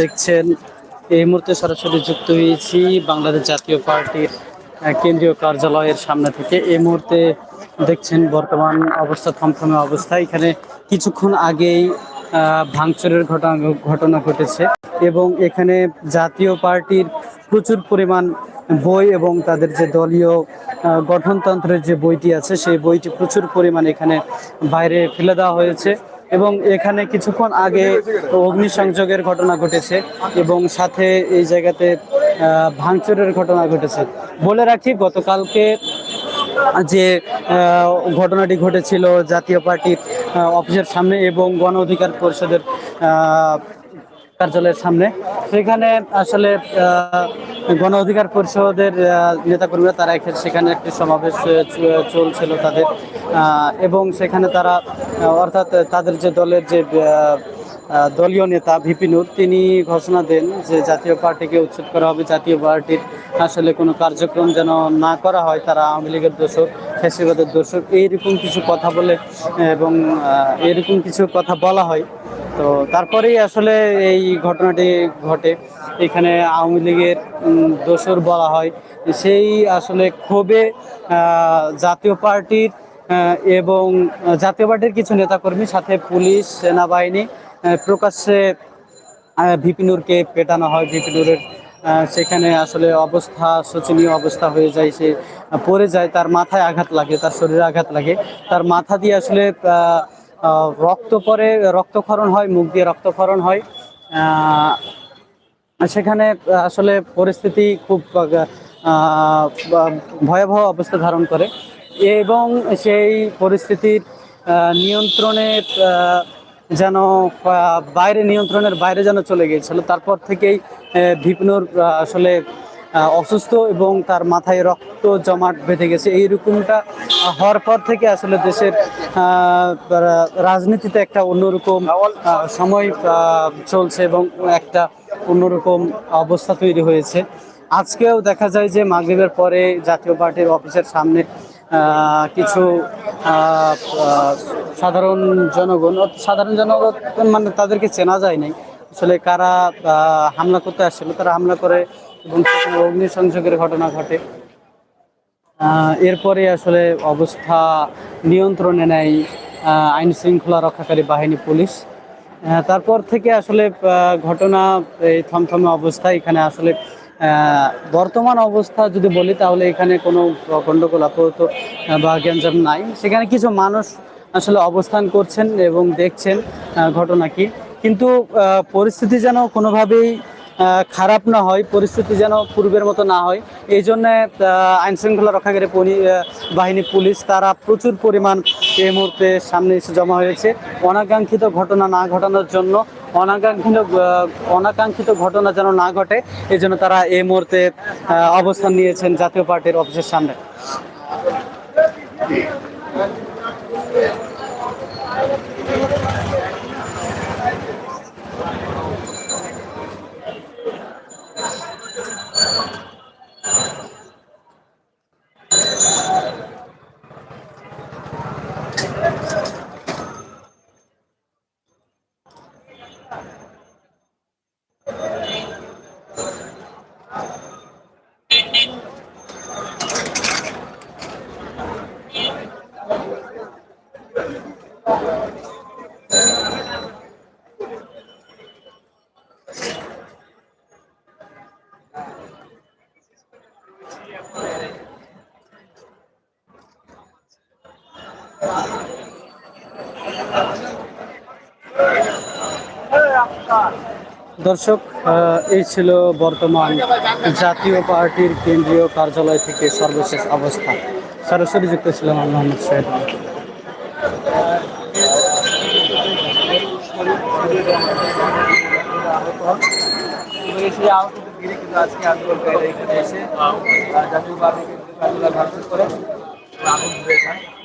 দেখছেন, এই মুহূর্তে সরাসরি যুক্ত হয়েছি বাংলাদেশ জাতীয় পার্টির কেন্দ্রীয় কার্যালয়ের সামনে থেকে। এই মুহূর্তে দেখছেন বর্তমান অবস্থা, থমথমে অবস্থা। এখানে কিছুক্ষণ আগেই ভাঙচুরের ঘটনা ঘটনা ঘটেছে এবং এখানে জাতীয় পার্টির প্রচুর পরিমাণ বই এবং তাদের যে দলীয় গঠনতন্ত্রের যে বইটি আছে, সেই বইটি প্রচুর পরিমাণ এখানে বাইরে ফেলে দেওয়া হয়েছে। এবং এখানে কিছুক্ষণ আগে অগ্নিসংযোগের ঘটনা ঘটেছে এবং সাথে এই জায়গাতে ভাঙচুরের ঘটনা ঘটেছে। বলে রাখি, গতকালকে যে ঘটনাটি ঘটেছিল, জাতীয় পার্টির অফিসের সামনে এবং গণ অধিকার পরিষদের কার্যালয়ের সামনে। সেখানে আসলে গণ অধিকার পরিষদের নেতাকর্মীরা তারা সেখানে একটি সমাবেশ চলছিল তাদের এবং সেখানে তারা অর্থাৎ তাদের যে দলের যে দলীয় নেতা ভিপি নূর, তিনি ঘোষণা দেন যে জাতীয় পার্টিকে উচ্ছেদ করা হবে, জাতীয় পার্টির আসলে কোনো কার্যক্রম যেন না করা হয়, তারা আওয়ামী লীগের দোষক ফ্যাসিবাদের দোষক এইরকম কিছু কথা বলে, এবং এরকম কিছু কথা বলা হয়। তো তারপরেই আসলে এই ঘটনাটি ঘটে। এখানে আওয়ামী লীগের দোসর বলা হয়। সেই আসলে ক্ষোভে জাতীয় পার্টির এবং জাতীয় পার্টির কিছু নেতাকর্মী সাথে পুলিশ, সেনাবাহিনী প্রকাশ্যে ভিপিনুরকে পেটানো হয়। ভিপিনুরের সেখানে আসলে অবস্থা, শোচনীয় অবস্থা হয়ে যায়। সে পড়ে যায়, তার মাথায় আঘাত লাগে, তার শরীরে আঘাত লাগে। তার মাথা দিয়ে আসলে রক্ত পরে রক্তক্ষরণ হয়, মুখ দিয়ে রক্তক্ষরণ হয়। সেখানে আসলে পরিস্থিতি খুব ভয়াবহ অবস্থা ধারণ করে। এবং সেই পরিস্থিতির আহ, নিয়ন্ত্রণে যেন বাইরে নিয়ন্ত্রণের বাইরে যেন চলে গিয়েছিল। তারপর থেকেই ভিপনুর আসলে অসুস্থ এবং তার মাথায় রক্ত জমাট বেঁধে গেছে। এইরকমটা হওয়ার পর থেকে আসলে দেশের রাজনীতিতে একটা অন্যরকম সময় চলছে এবং একটা অন্যরকম অবস্থা তৈরি হয়েছে। আজকেও দেখা যায় যে মাগরিবের পরে জাতীয় পার্টির অফিসের সামনে কিছু সাধারণ জনগণ সাধারণ জনগণ মানে তাদেরকে চেনা যায় নাই। আসলে কারা হামলা করতে আসছিল, তারা হামলা করে এবং অগ্নিসংযোগের ঘটনা ঘটে। এরপরে আসলে অবস্থা নিয়ন্ত্রণে নেয় আইন শৃঙ্খলা রক্ষাকারী বাহিনী, পুলিশ। তারপর থেকে আসলে ঘটনা এই থমথমে অবস্থা। এখানে আসলে বর্তমান অবস্থা যদি বলি, তাহলে এখানে কোনো গণ্ডগোল আপাতত বা গ্যাঞ্জাম নাই। সেখানে কিছু মানুষ আসলে অবস্থান করছেন এবং দেখছেন ঘটনা কি। কিন্তু পরিস্থিতি যেন কোনোভাবেই খারাপ না হয়, পরিস্থিতি যেন পূর্বের মতো না হয়, এই জন্যে আইনশৃঙ্খলা রক্ষাকারী পরি- বাহিনী, পুলিশ, তারা প্রচুর পরিমাণ এই মুহূর্তে সামনে এসে জমা হয়েছে। অনাকাঙ্ক্ষিত ঘটনা না ঘটানোর জন্য অনাকাঙ্ক্ষিত অনাকাঙ্ক্ষিত ঘটনা যেন না ঘটে, এই জন্য তারা এই মুহূর্তে অবস্থান নিয়েছেন জাতীয় পার্টির অফিসের সামনে। দর্শক এই ছিল বর্তমান জাতীয় পার্টির কেন্দ্রীয় কার্যালয় থেকে সর্বশেষ অবস্থা। সরাসরি যুক্ত ছিলাম আমি মোহাম্মদ শহীদ আজকে আন্দোলনকারীরা এখানে এসে জাতীয় পার্টিকে ভাবতে করে আনন্দ হয়ে